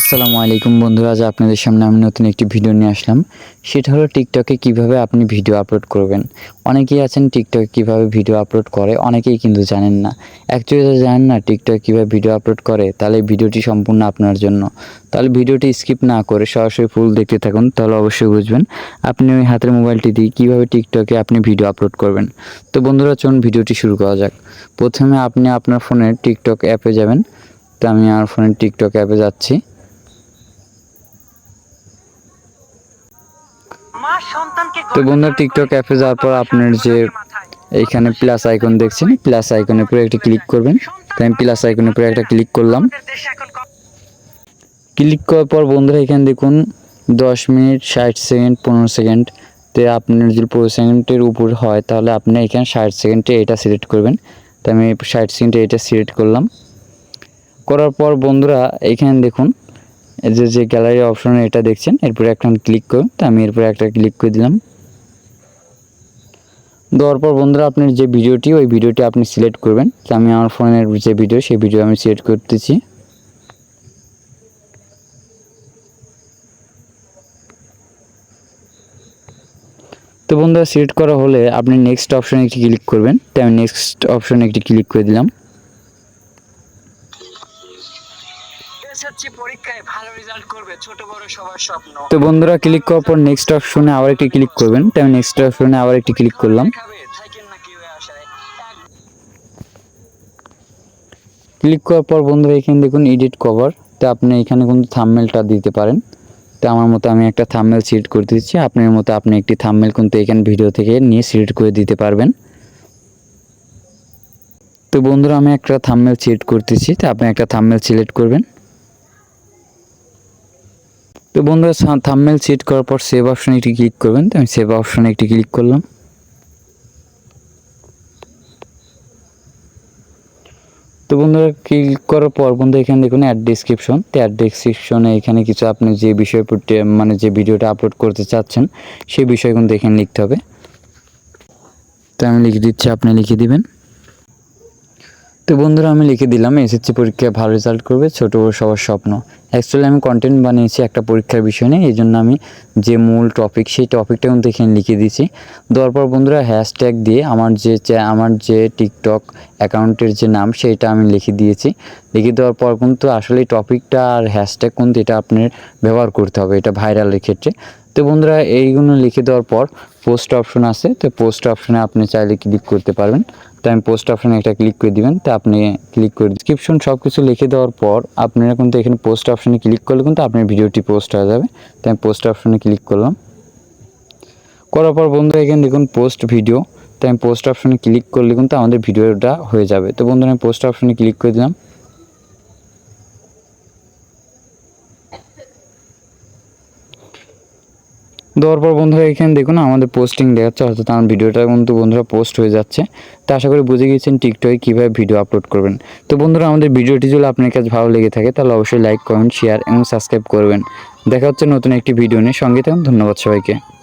আসসালামু আলাইকুম বন্ধুরা, আজ আপনাদের সামনে আমি নতুন একটি ভিডিও নিয়ে আসলাম। সেটা হলো টিকটকে কীভাবে আপনি ভিডিও আপলোড করবেন। অনেকেই আছেন টিকটকে কীভাবে ভিডিও আপলোড করে, অনেকেই কিন্তু জানেন না। অ্যাকচুয়ালি যারা জানেন না টিকটক কীভাবে ভিডিও আপলোড করে, তাহলে ভিডিওটি সম্পূর্ণ আপনার জন্য। তাহলে ভিডিওটি স্কিপ না করে সরাসরি ফুল দেখতে থাকুন, তাহলে অবশ্যই বুঝবেন আপনি ওই হাতের মোবাইলটি দিয়ে কীভাবে টিকটকে আপনি ভিডিও আপলোড করবেন। তো বন্ধুরা, চলুন ভিডিওটি শুরু করা যাক। প্রথমে আপনি আপনার ফোনের টিকটক অ্যাপে যাবেন। তো আমি আমার ফোনের টিকটক অ্যাপে যাচ্ছি। তো বন্ধুরা টিকটক অ্যাপে যাওয়ার পর আপনার যে এইখানে প্লাস আইকন দেখছেন প্লাস আইকনের উপরে একটা ক্লিক করবেন। তো আমি প্লাস আইকনের উপরে একটা ক্লিক করলাম। ক্লিক করার পর বন্ধুরা এখানে দেখুন দশ মিনিট ষাট সেকেন্ড পনেরো সেকেন্ড। তে আপনার যদি পনেরো সেকেন্ডের উপর হয় তাহলে আপনি এখানে ষাট সেকেন্ডে এটা সিলেক্ট করবেন। তো আমি ষাট সেকেন্ডে এটা সিলেক্ট করলাম। করার পর বন্ধুরা এখানে দেখুন এই যে যে গ্যালারি অপশন এটা দেখছেন, এরপরে একটা ক্লিক করুন, তো আমি এরপরে একটা ক্লিক করে দিলাম। দেওয়ার পর বন্ধুরা, আপনার যে ভিডিওটি, ওই ভিডিওটি আপনি সিলেক্ট করবেন। তো আমি আমার ফোনের যে ভিডিও সেই ভিডিও আমি সিলেক্ট করতেছি। তো বন্ধুরা সিলেক্ট করা হলে আপনি নেক্সট অপশনে একটি ক্লিক করবেন। তো আমি নেক্সট অপশনে একটি ক্লিক করে দিলাম। এসএসসি পরীক্ষায় ভালো রেজাল্ট করবে ছোট বড় সবার স্বপ্ন। তো বন্ধুরা ক্লিক করার পর নেক্সট অপশনে আবার একটি ক্লিক করবেন। তো আমি নেক্সট অপশনে আবার একটি ক্লিক করলাম। ক্লিক করার পর বন্ধুরা এখানে দেখুন এডিট কভার তো আপনি এখানে কিন্তু থাম্বনেলটা দিতে পারেন। তো আমার মতো আমি একটা থাম্বনেল সিলেক্ট করে দিচ্ছি। আপনার মতো আপনি একটি থাম্বনেল কিন্তু এখানে ভিডিও থেকে নিয়ে সিলেক্ট করে দিতে পারবেন। তো বন্ধুরা আমি একটা থাম্বনেল সিলেক্ট করতেছি। তো আপনি একটা থাম্বনেল সিলেক্ট করবেন। তো বন্ধুরা থাম্বনেল সেট করার পর সেভ অপশনে একটি ক্লিক করবেন। তো আমি সেভ অপশানে একটি ক্লিক করলাম। তো বন্ধুরা ক্লিক করার পর বন্ধু এখানে দেখুন অ্যাড ডিসক্রিপশন তো অ্যাড ডিসক্রিপশনে এখানে কিছু আপনি যে বিষয় মানে যে ভিডিওটা আপলোড করতে চাচ্ছেন, সেই বিষয় কিন্তু এখানে লিখতে হবে। তো আমি লিখে দিচ্ছি, আপনি লিখে দিবেন। তো বন্ধুরা, আমি লিখে দিলাম, এসএসসি পরীক্ষায় ভালো রেজাল্ট করবে, ছোট সবার স্বপ্ন। অ্যাকচুয়ালি আমি কন্টেন্ট বানিয়েছি একটা পরীক্ষার বিষয় নিয়ে এই জন্য আমি যে মূল টপিক সেই টপিকটা কিন্তু এখানে লিখে দিয়েছি। দেওয়ার পর বন্ধুরা হ্যাশট্যাগ দিয়ে আমার যে আমার যে টিকটক অ্যাকাউন্টের যে নাম, সেইটা আমি লিখে দিয়েছি। লিখে দেওয়ার পর কিন্তু আসলে টপিকটা আর হ্যাশট্যাগ কিন্তু এটা আপনার ব্যবহার করতে হবে, এটা ভাইরালের ক্ষেত্রে। তো বন্ধুরা, এইগুলো লিখে দেওয়ার পর পোস্ট অপশন আছে। তো পোস্ট অপশনে আপনি চাইলে ক্লিক করতে পারবেন। তো আমি পোস্ট অপশনে একটা ক্লিক করে দিবেন। তো আপনি ক্লিক করে ডিসক্রিপশন সব কিছু লিখে দেওয়ার পর আপনারা কিন্তু এখানে পোস্ট অপশনে ক্লিক করলে কিন্তু আপনার ভিডিওটি পোস্ট হয়ে যাবে। তো আমি পোস্ট অপশনে ক্লিক করলাম। করার পর বন্ধুরা, এখানে দেখুন পোস্ট ভিডিও তো আমি পোস্ট অপশনে ক্লিক করলে কিন্তু আমাদের ভিডিওটা হয়ে যাবে। তো বন্ধুরা, আমি পোস্ট অপশনে ক্লিক করে দিলাম। দেওয়ার পর বন্ধুরা এখানে দেখুন আমাদের পোস্টিং দেখাচ্ছে অর্থাৎ আমার ভিডিওটা কিন্তু বন্ধুরা পোস্ট হয়ে যাচ্ছে। তো আশা করি বুঝে গিয়েছেন টিকটকে কীভাবে ভিডিও আপলোড করবেন। তো বন্ধুরা, আমাদের ভিডিওটি যদি আপনার কাছে ভালো লেগে থাকে, তাহলে অবশ্যই লাইক কমেন্ট শেয়ার এবং সাবস্ক্রাইব করবেন। দেখা হচ্ছে নতুন একটি ভিডিও নিয়ে। সঙ্গে থাকুন, ধন্যবাদ সবাইকে।